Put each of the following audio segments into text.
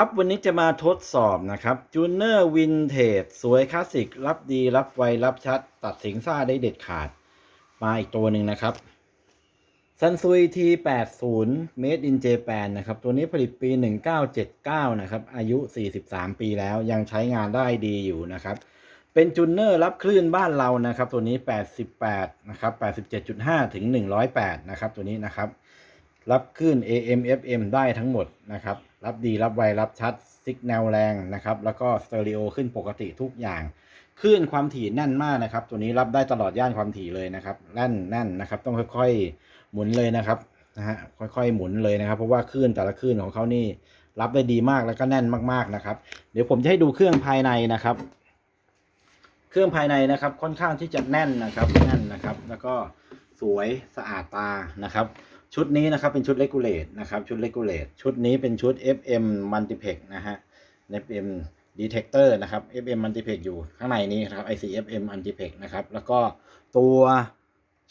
ครับวันนี้จะมาทดสอบนะครับจูเนอร์วินเทจสวยคลาสสิก รับดีรับไว รับชัด ตัดสียงซ่าได้เด็ดขาด มาอีกตัวหนึ่งนะครับซันซุย T80 Made in Japan นะครับ ตัวนี้ผลิตปี1979นะครับ อายุ43ปีแล้วยังใช้งานได้ดีอยู่นะครับ เป็นจูเนอร์รับคลื่นบ้านเรานะครับ ตัวนี้88นะครับ87.5ถึง108นะครับตัวนี้นะครับ รับคลื่น AM FM ได้ทั้งหมดนะครับ รับดีรับไวรับชัดซิกแนลแรงนะครับ แล้วก็สเตอริโอขึ้นปกติทุกอย่างคลื่นความถี่แน่นมากนะครับ ตัวนี้รับได้ตลอดย่านความถี่เลยนะครับแน่นแน่นนะครับ ต้องค่อยๆหมุนเลยนะครับนะฮะค่อยๆหมุนเลยนะครับ เพราะว่าคลื่นแต่ละคลื่นของเขานี่ รับได้ดีมากแล้วก็แน่นมากๆนะครับ เดี๋ยวผมจะให้ดูเครื่องภายในนะครับ เครื่องภายในนะครับค่อนข้างที่จะแน่นนะครับ แน่นนะครับ แล้วก็สวยสะอาดตานะครับ ชุดนี้นะครับเป็นชุด regulate นะครับชุด regulate ชุดนี้เป็นชุด FM multiplex นะฮะ FM detector นะครับ FM multiplex อยู่ข้างในนี้นะครับ IC FM multiplex นะครับแล้วก็ตัว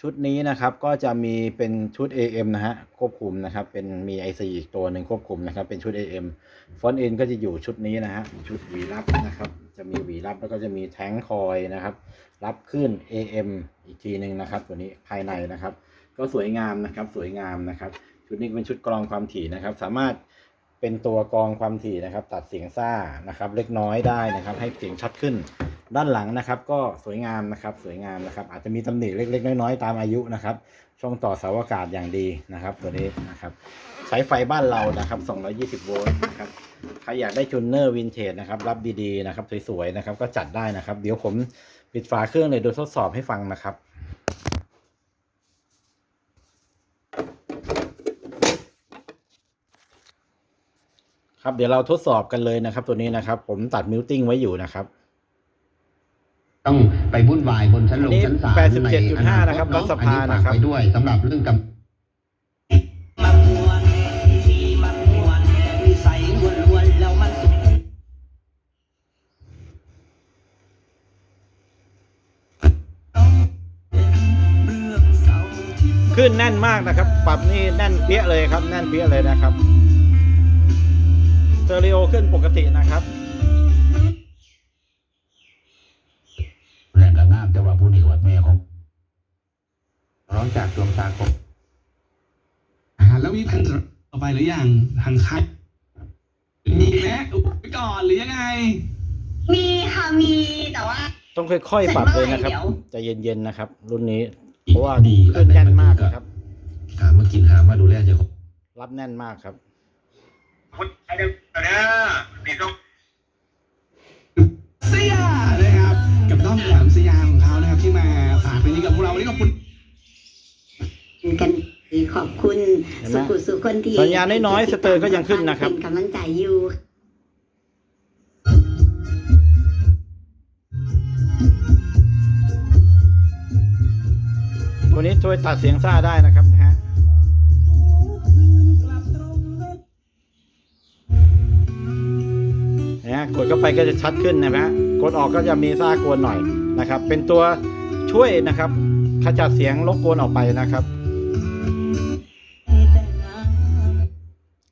ชุดนี้นะครับก็จะมีเป็นชุด AM นะฮะควบคุมนะครับเป็นมี IC อีกตัวหนึ่งควบคุมนะครับเป็นชุด AM ฟอนต์เอ็นก็จะอยู่ชุดนี้นะฮะชุดวีรับนะครับ จะมีหวีรับแล้วก็จะมีแท้งคอยนะครับ รับขึ้น AM อีกทีหนึ่งนะครับ ตัวนี้ภายในนะครับ ก็สวยงามนะครับสวยงามนะครับ ชุดนี้เป็นชุดกรองความถี่นะครับ สามารถเป็นตัวกรองความถี่นะครับ ตัดเสียงซ่านะครับ เล็กน้อยได้นะครับ ให้เสียงชัดขึ้น ด้านหลังนะครับ ก็สวยงามนะครับ สวยงามนะครับ อาจจะมีตำหนิเล็ก ๆ น้อยๆตามอายุนะครับ ช่องต่อเสาอากาศอย่างดีนะครับ ตัวนี้นะครับ ใช้ไฟบ้านเรานะครับ 220 โวลต์นะครับใครอยากได้จูเนอร์วินเทจนะครับ รับดีๆนะครับสวยๆนะครับก็จัดได้นะครับ เดี๋ยวผมปิดฝาเครื่องเลยโดยทดสอบให้ฟังนะครับครับเดี๋ยวเราทดสอบกันเลยนะครับ ตัวนี้นะครับ ผมตัดมิวติ้งไว้อยู่นะครับ ไปวุ่นวายบนชั้นลอังนนี้ชั้นศาล87.5ในอนาตนะครับเอรัฐสภาอัฝกนะครับไว้ด้วยสำหรับเรื่องกำมักมวนที่มักมวนนิสัยมวนลวนแล้วมันสุขขึ้นแน่นมากนะครับ ปรับนี่แน่นเปี้ยเลยครับ แน่นเปี้ยเลยนะครับสเตอริโอขึ้นปกตินะครับ จากดวงตาคมอ่าแล้วมีแผนต่อไปหรือยังทางค่ายมีไหมอุบไปก่อนหรือยังไง มีค่ะมีแต่ว่า ต้องค่อยๆปรับเลยนะครับเดี๋ยวใจะเย็นๆนะครับ รุ่นนี้ เพราะว่าดีขึ้นแน่นมากนะครับหามากินหามาดูแลเจ้าของรับแน่นมากครับเสียนะครับ กับด้อมแหลมสยามของเขานะครับ ที่มาฝากเพลงนี้กับพวกเราวันนี้ขอบคุณกันดี ขอบคุณเห็นไหมสุขุสุขคนที่สัญญาณน้อยๆสเตอร์ก็ยังขึ้นนะครับเป็นกำลังใจอยู่ตัวนี้ช่วยตัดเสียงซ่าได้นะครับนะฮะนะฮะกดเข้าไปก็จะชัดขึ้นนะฮะกดออกก็จะมีซ่ากวนหน่อยนะครับ เป็นตัวช่วยนะครับขจัดเสียงรบกวนออกไปนะครับ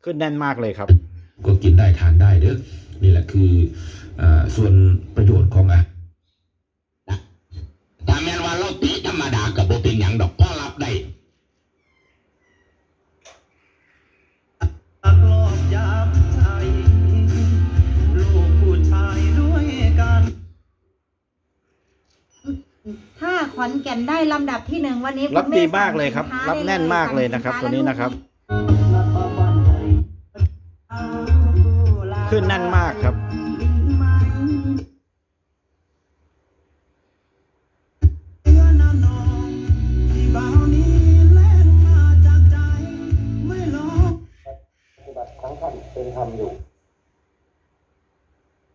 ขึ้นแน่นมากเลยครับ ก็กินได้ทานได้เด้อนี่แหละคืออ่าส่วนประโยชน์ของอะถ้าแม้นว่าเราตีธรรมดากับโบเป็นอย่างดอกพ่อรับได้อัก อนแก่นได้ลำดับที่หนึ่งวันนี้รับคุณแดีมากเลยครับสั่งสิรับแน่นมากเลยนะครับสั่งตัวนี้นะครับ ขึ้ขึ้นแน่นมากครับ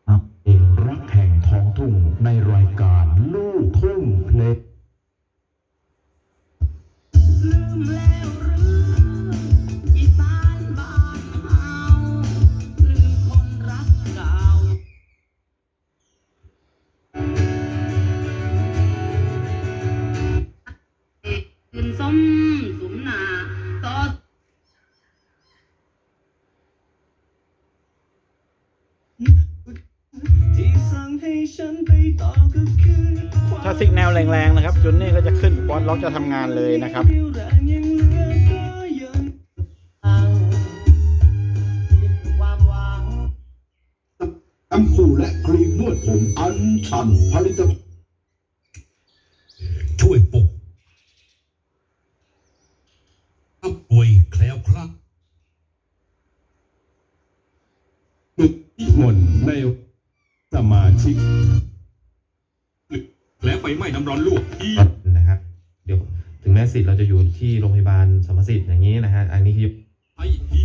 ครับเองรักแห่งท้องทุ่งในรายการ ถ้าซิกแนวแรงๆนะครับจุนนี่ก็จะขึ้นบอสล็อกจะทำงานเลยนะครับเรี่ยวแรงยังเหลือก็ยังเอาความหวังแอมพูและครีมนวดผมอันชันผลิตภัณฑ์ช่วยปกถ้าป่วยแคล้วคลาดนิมนต์ในสมาชิกและไฟไหม้น้ำร้อนลวกอีนะครับเดี๋ยวถึงแม้สิทธิ์เราจะอยู่ที่โรงพยาบาลสรรพสิทธิ์อย่างนี้นะฮะอันนี้คือไออี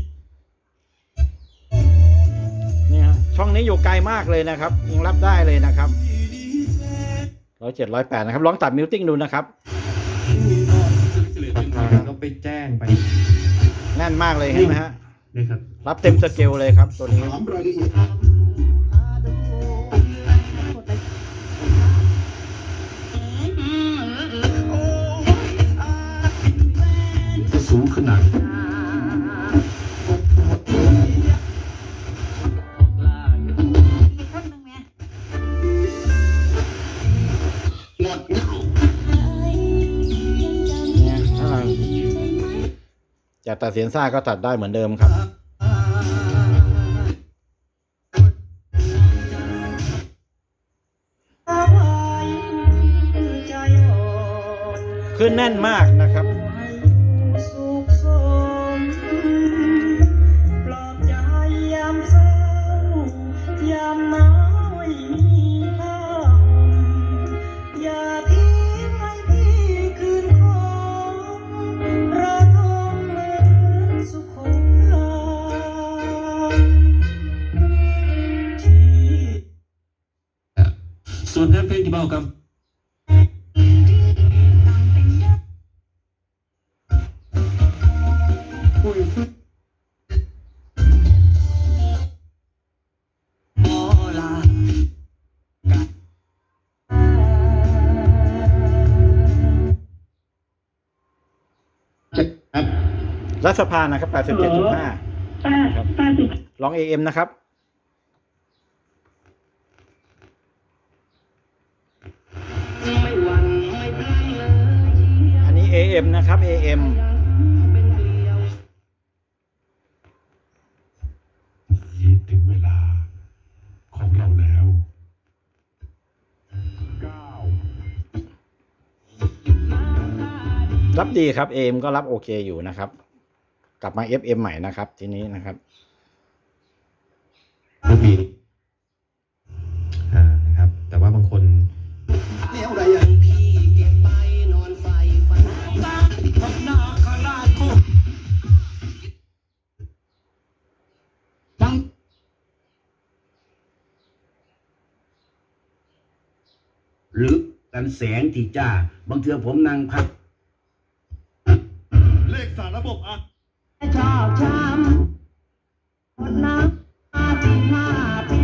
เนี่ยช่องนี้อยู่ไกลมากเลยนะครับยังรับได้เลยนะครับร้อยเจ็ดร้อยแปดนะครับลองตัดมิวติ้งดูนะครับเฉลยเป็นก็ไปแจ้งไปแน่นมากเลยเห็นไหมฮะนะครับรับเต็มสเกลเลยครับตัวนี้ แต่ตัดเสียงซ่าก็ตัดได้เหมือนเดิมครับ ขึ้นแน่นมากนะครับ ส่วนนั้นเพลงที่เบากับขอลารัฐสภานะครับ 87.5ครับลอง AM นะครับ AM นะครับ AM นี้ถึงเวลาของเราแล้วเก้ารับดีครับ AM ก็รับโอเคอยู่นะครับ กลับมา FM ใหม่นะครับ ทีนี้นะครับรูปบีอ่านะครับ แต่ว่าบางคนแน หรือกันแสงที่จ้า บางเทือผมนั่งพัก เลขสารระบบอะชอบช้ำคนน้ำอาทิตย์ห้าปี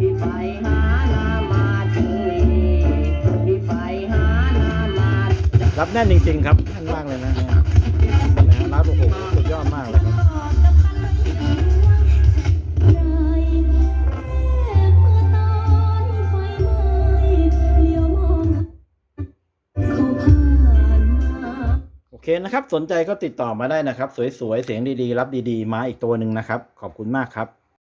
ที่ไปหานามาทีพี่ไปหานามา รับแน่นจริง ๆ ครับแน่น เคนะครับ สนใจก็ติดต่อมาได้นะครับ สวยๆ เสียงดีๆ รับดีๆ มาอีกตัวหนึ่งนะครับ ขอบคุณมากครับ